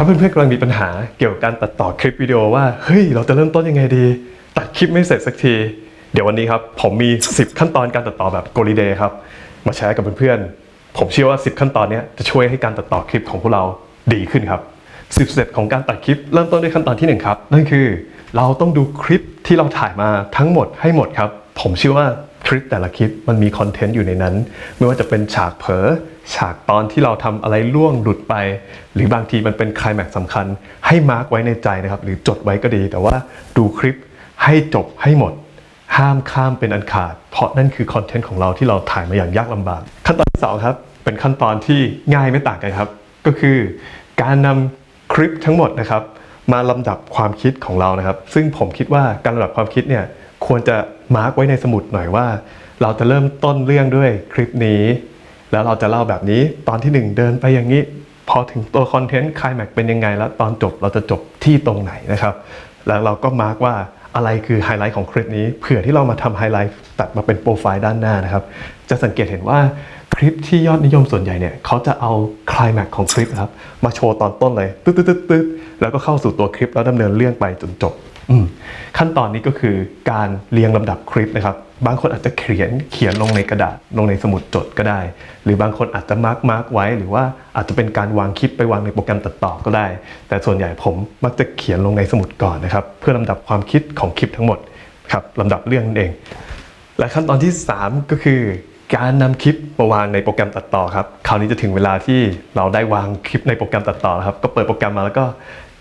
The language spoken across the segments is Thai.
ถ้าเพื่อนๆกำลังมีปัญหาเกี่ยวกับการตัดต่อคลิปวิดีโอว่า เฮ้ย เราจะเริ่มต้นยังไงดี ตัดคลิปไม่เสร็จสักที เดี๋ยววันนี้ครับผมมี 10 ขั้นตอนการตัดต่อแบบโกลิเดย์ครับ มาแชร์กับเพื่อนๆ ผมเชื่อว่า 10 ขั้นตอนนี้จะช่วยให้การตัดต่อคลิปของพวกเราดีขึ้นครับสิบสเต็ปของการตัดคลิปเริ่มต้นด้วยขั้นตอนที่หนึ่งครับ นั่นคือ เราต้องดูคลิปที่เราถ่ายมาทั้งหมดให้หมดครับ ผมเชื่อว่า ลิปแต่ละคลิปมันมีคอนเทนต์อยู่ในนั้น ไม่ว่าจะเป็นฉากเผลอฉากตอนที่เราทำอะไรล่วงหลุดไป หรือบางทีมันเป็นคลายแม็กซ์สำคัญ ให้มาร์กไว้ในใจนะครับ หรือจดไว้ก็ดี แต่ว่าดูคลิปให้จบให้หมด ห้ามข้ามเป็นอันขาด เพราะนั่นคือคอนเทนต์ของเราที่เราถ่ายมาอย่างยากลำบาก ขั้นตอนที่สองครับเป็นขั้นตอนที่ง่ายไม่ต่างกันครับ ก็คือการนำคลิปทั้งหมดนะครับมาลำดับความคิดของเรานะครับ ซึ่งผมคิดว่าการลำดับความคิดเนี่ย ควรจะมาร์กไว้ในสมุดหน่อยว่า เราจะเริ่มต้นเรื่องด้วยคลิปนี้ แล้วเราจะเล่าแบบนี้ตอนที่หนึ่งเดินไปอย่างนี้พอถึงตัวคอนเทนต์คลายแม็กเป็นยังไง แล้วตอนจบเราจะจบที่ตรงไหนนะครับ แล้วเราก็มาร์กว่าอะไรคือไฮไลท์ของคลิปนี้เผื่อที่เรามาทำไฮไลท์ตัดมาเป็นโปรไฟล์ด้านหน้านะครับ จะสังเกตเห็นว่าคลิปที่ยอดนิยมส่วนใหญ่เนี่ยเขาจะเอาคลายแม็กของคลิปครับมาโชว์ตอนต้นเลยตึ๊ดตึ๊ดตึ๊ดตึ๊ดแล้วก็เข้าสู่ตัวคลิปแล้วดำเนินเรื่องไปจนจบ ขั้นตอนนี้ก็คือการเรียงลำดับคลิปนะครับ บางคนอาจจะเขียนเขียนลงในกระดาษลงในสมุดจดก็ได้ หรือบางคนอาจจะมาร์กมาร์กไว้ หรือว่าอาจจะเป็นการวางคลิปไปวางในโปรแกรมตัดต่อก็ได้ แต่ส่วนใหญ่ผมมักจะเขียนลงในสมุดก่อนนะครับ เพื่อลำดับความคิดของคลิปทั้งหมดครับลำดับเรื่องนั่นเอง และขั้นตอนที่ 3 ก็คือการนำคลิปมาวางในโปรแกรมตัดต่อครับ คราวนี้จะถึงเวลาที่เราได้วางคลิปในโปรแกรมตัดต่อแล้วครับ ก็เปิดโปรแกรมมาแล้วก็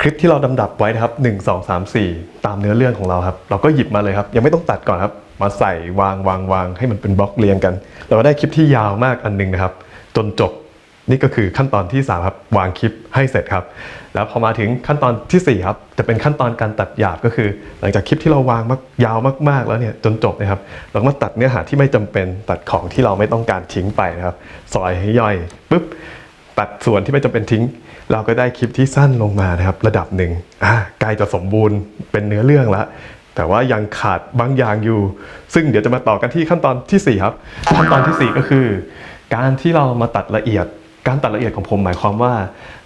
คลิปที่เราลำดับไว้นะครับ 1 2 3 4 ตามเนื้อเรื่องของเราครับ เราก็หยิบมาเลยครับ ยังไม่ต้องตัดก่อนครับ มาใส่วางวางวางให้มันเป็นบล็อกเรียงกัน เราก็ได้คลิปที่ยาวมากอันหนึงนะครับ จนจบนี่ก็คือขั้นตอนที่3ครับวางคลิปให้เสร็จครับ แล้วพอมาถึงขั้นตอนทีสี่4ครับจะเป็นขั้นตอนการตัดหยาบก็คือ หลังจากคลิปที่เราวางมากยาวมากๆ แล้วเนี่ยจนจบนะครับเราก็มาตัดเนื้อหาที่ไม่จำเป็นตัดของที่เราไม่ต้องการทิ้งไปนะครับซอยให้ย่อยปุ๊บ ตัดส่วนที่ไม่จำเป็นทิ้ง เราก็ได้คลิปที่สั้นลงมานะครับ ระดับหนึ่งใกล้จะสมบูรณ์เป็นเนื้อเรื่องล้วแต่ว่ายังขาดบางอย่างอยู่ ซึ่งเดี๋ยวจะมาต่อกันที่ขั้นตอนทีสี่4 ครับ ขั้นตอนทีสี่ 4 ก็คือ การที่เรามาตัดละเอียด การตัดละเอียดของผมหมายความว่า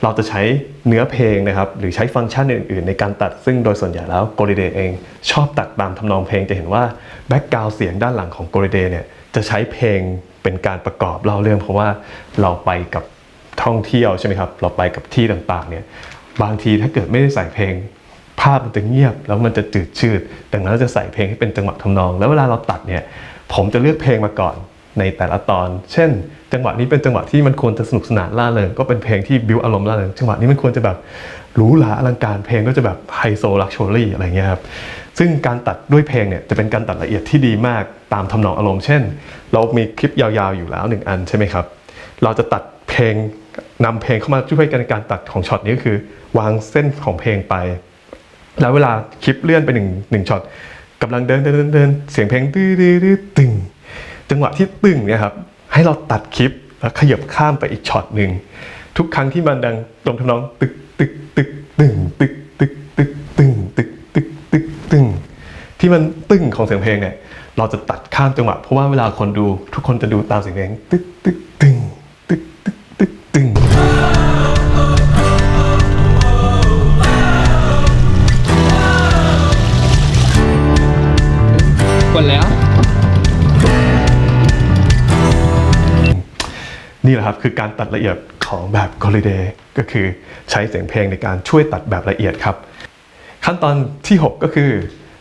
เราจะใช้เนื้อเพลงนะครับ หรือใช้ฟังก์ชันอื่น ๆ ในการตัด ซึ่งโดยส่วนใหญ่แล้วโกลิเดเอง ชอบตัดตามทำนองเพลงจะเห็นว่าแบ็กกราวเสียงด้านหลังของโกลิเดเนี่ยจะใช้เพลงเป็นการประกอบเล่าเรื่องเพราะว่าเราไปกับ ท่องเที่ยวใช่ไหมครับ เราไปกับที่ต่างๆเนี่ยบางทีถ้าเกิดไม่ได้ใส่เพลง ภาพมันจะเงียบแล้วมันจะจืดชืดดังนั้นเราจะใส่เพลงให้เป็นจังหวะทำนอง แล้วเวลาเราตัดเนี่ยผมจะเลือกเพลงมาก่อนในแต่ละตอน เช่น จังหวะนี้เป็นจังหวะที่มันควรจะสนุกสนานล่าเริงก็เป็นเพลงที่บิวอารมณ์ล่าเริงจังหวะนี้มันควรจะแบบหรูหราอลังการเพลงก็จะแบบไฮโซลักชัวรี่อะไรเงี้ยครับซึ่งการตัดด้วยเพลงเนี่ยจะเป็นการตัดละเอียดที่ดีมากตามทำนองอารมณ์เช่น เรามีคลิปยาวๆอยู่แล้วหนึ่งอันใช่ไหมครับ เราจะตัดเพลง นำเพลงเข้ามาช่วยกันในการตัดของช็อตนี้ก็คือ วางเส้นของเพลงไป แล้วเวลาคลิปเลื่อนไปหนึ่งหนึ่งช็อตกำลังเดินเดินเดินเดินเสียงเพลงตื้อตื้อตึง จังหวะที่ตึงเนี่ยครับให้เราตัดคลิปแล้วขยับข้ามไปอีกช็อตหนึ่งทุกครั้งที่มันดังตรงทำนองตึกตึกตึกตึงตึกตึกตึกตึงตึกตึกตึกตึงที่มันตึงของเสียงเพลงเนี่ยเราจะตัดข้ามจังหวะเพราะว่าเวลาคนดูทุกคนจะดูตามเสียงเพลงตึกตึกตึง นี่แหละครับคือการตัดละเอียดของแบบ g o l i d a y ก็คือใช้เสียงเพลงในการช่วยตัดแบบละเอียดครับ ขั้นตอนที่ 6 ก็คือ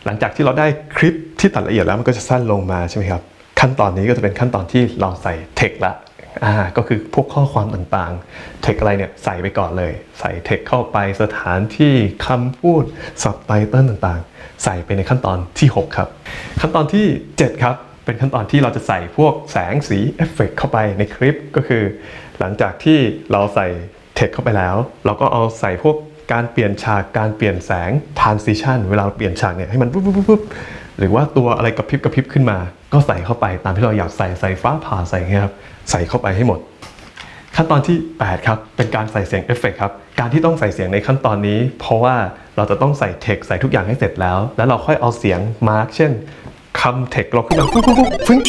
หลังจากที่เราได้คลิปที่ตัดละเอียดแล้วมันก็จะสั้นลงมาใช่ไหมครับ ขั้นตอนนี้ก็จะเป็นขั้นตอนที่เราใส่เทคละอ่าก็คือพวกข้อความต่างๆเทคอะไรเนี่ยใส่ไปก่อนเลย ใส่เทคเข้าไปสถานที่คำพูดซับไตเติลต่างๆ ใส่ไปในขั้นตอนที่ 6 ครับ ขั้นตอนที่ 7 ครับ เป็นขั้นตอนที่เราจะใส่พวกแสงสีเอฟเฟกต์เข้าไปในคลิปก็คือ หลังจากที่เราใส่เทคเข้าไปแล้ว เราก็เอาใส่พวกการเปลี่ยนฉากการเปลี่ยนแสง transition เวลาเปลี่ยนฉากเนี่ยให้มันปุ๊บปุ๊บปุ๊บปุ๊บหรือว่าตัวอะไรกระพริบกระพริบขึ้นมา ก็ใส่เข้าไปตามที่เราอยากใส่ใส่ฟ้าผ่าใส่เงี้ยครับใส่เข้าไปให้หมด ขั้นตอนที่ 8 ครับ เป็นการใส่เสียงเอฟเฟกต์ครับการที่ต้องใส่เสียงในขั้นตอนนี้ เพราะว่าเราจะต้องใส่เทคใส่ทุกอย่างให้เสร็จแล้ว แล้วเราค่อยเอาเสียงมาร์กเช่น คำเทคเราขึ้นมาปุ๊บปุ๊บปุ๊บฟึ้ง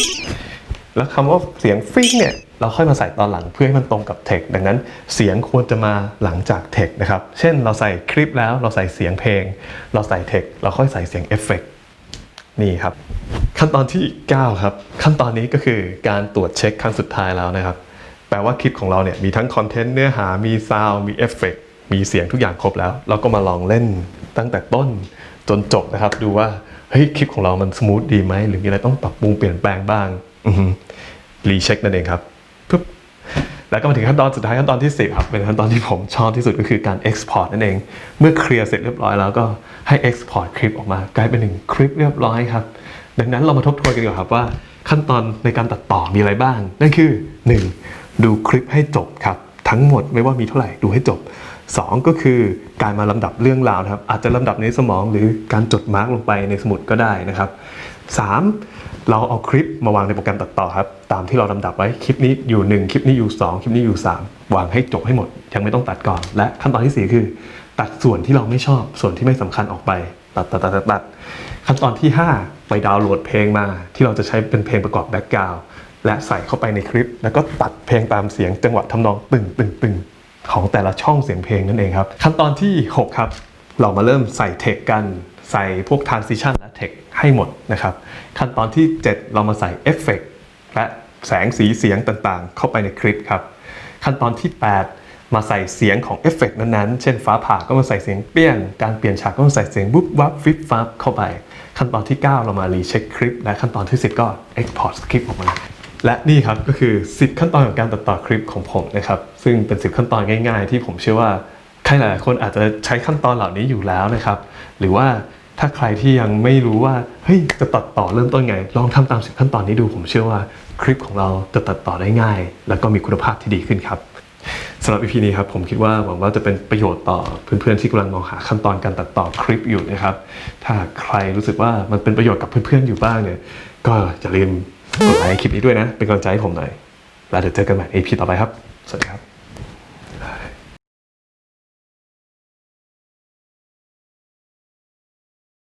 แล้วคำว่าเสียงฟิ้งเนี่ยเราค่อยมาใส่ตอนหลังเพื่อให้มันตรงกับเทคดังนั้นเสียงควรจะมาหลังจากเทคนะครับ เช่นเราใส่คลิปแล้วเราใส่เสียงเพลง เราใส่เทคเราค่อยใส่เสียงเอฟเฟกต์นี่ครับ ขั้นตอนที่ 9 ครับ ขั้นตอนนี้ก็คือการตรวจเช็คขั้นสุดท้ายแล้วนะครับ แปลว่าคลิปของเราเนี่ยมีทั้งคอนเทนต์เนื้อหามีซาวมีเอฟเฟกต์มีเสียงทุกอย่างครบแล้ว เราก็มาลองเล่นตั้งแต่ต้นจนจบนะครับ ดูว่า เฮ้ยคลิปของเรามันสมูทดีไหมหรือมีอะไรต้องปรับปรุงเปลี่ยนแปลงบ้างรีเช็คนั่นเองครับปึ๊บแล้วก็มาถึงขั้นตอนสุดท้ายขั้นตอนที่10ครับเป็นขั้นตอนที่ผมชอบที่สุดก็คือการ Export นั่นเอง เมื่อเคลียร์เสร็จเรียบร้อยแล้วก็ให้ Export คลิปออกมากลายเป็นหนึ่งคลิปเรียบร้อยครับ ดังนั้นเรามาทบทวนกันดีกว่าครับว่าขั้นตอนในการตัดต่อมีอะไรบ้าง นั่นคือ 1. ดูคลิปให้จบครับ ทั้งหมดไม่ว่ามีเท่าไหร่ดูให้จบ 2 ก็คือการมาลำดับเรื่องราวนะครับ อาจจะลำดับในสมองหรือการจดมาร์กลงไปในสมุดก็ได้นะครับ 3. เราเอาคลิปมาวางในโปรแกรมตัดต่อครับ ตามที่เราลำดับไว้คลิปนี้อยู่ 1 คลิปนี้อยู่ 2 คลิปนี้อยู่ 3 วางให้จบให้หมด ยังไม่ต้องตัดก่อน และขั้นตอนทีสี่4 คือ ตัดส่วนที่เราไม่ชอบส่วนที่ไม่สำคัญออกไปตัดตัดตัดตัดตัดขั้นตอนที่ 5 ไปดาวน์โหลดเพลงมา ที่เราจะใช้เป็นเพลงประกอบแบ็กกราวด์ และใส่เข้าไปในคลิป แล้วก็ตัดเพลงตามเสียงจังหวะทำนองตึงตึงตึงของแต่ละช่องเสียงเพลงนั่นเองครับ ขั้นตอนที่ 6 ครับ เรามาเริ่มใส่เทคกัน ใส่พวก transition และ text ให้หมดนะครับ ขั้นตอนที่ 7 เรามาใส่เอฟเฟกและแสงสีเสียงต่างๆ เข้าไปในคลิปครับ ขั้นตอนที่ 8 มาใส่เสียงของเอฟเฟกนั้นๆ เช่นฟ้าผ่าก็มาใส่เสียงเปี้ยง การเปลี่ยนฉากก็มาใส่เสียงบุ๊บวับฟิบฟับเข้าไป ขั้นตอนที่ 9 เรามารีเช็คคลิป และขั้นตอนที่ 10 ก็ export คลิปออกมา และนี่ครับก็คือ 10 ขั้นตอนของการตัดต่อคลิปของผมนะครับ ซึ่งเป็น 10 ขั้นตอนง่าย ๆ ที่ผมเชื่อว่าใครหลายๆคนอาจจะใช้ขั้นตอนเหล่านี้อยู่แล้วนะครับ หรือว่าถ้าใครที่ยังไม่รู้ว่าเฮ้ยจะตัดต่อเริ่มต้นไง ลองทำตามสิบขั้นตอนนี้ดูผมเชื่อว่าคลิปของเราจะตัดต่อได้ง่าย แล้วก็มีคุณภาพที่ดีขึ้นครับสำหรับ EP นี้ครับผมคิดว่าหวังว่าจะเป็นประโยชน์ต่อเพื่อนๆที่กำลังมองหาขั้นตอนการตัดต่อคลิปอยู่นะครับ ถ้าใครรู้สึกว่ามันเป็นประโยชน์กับเพื่อนๆอยู่บ้างเนี่ยก็อย่าลืม กดไลค์คลิปนี้ด้วยนะ เป็นกำลังใจให้ผมหน่อย แล้วเดี๋ยวเจอกันใหม่ EP ต่อไปครับ สวัสดีครับ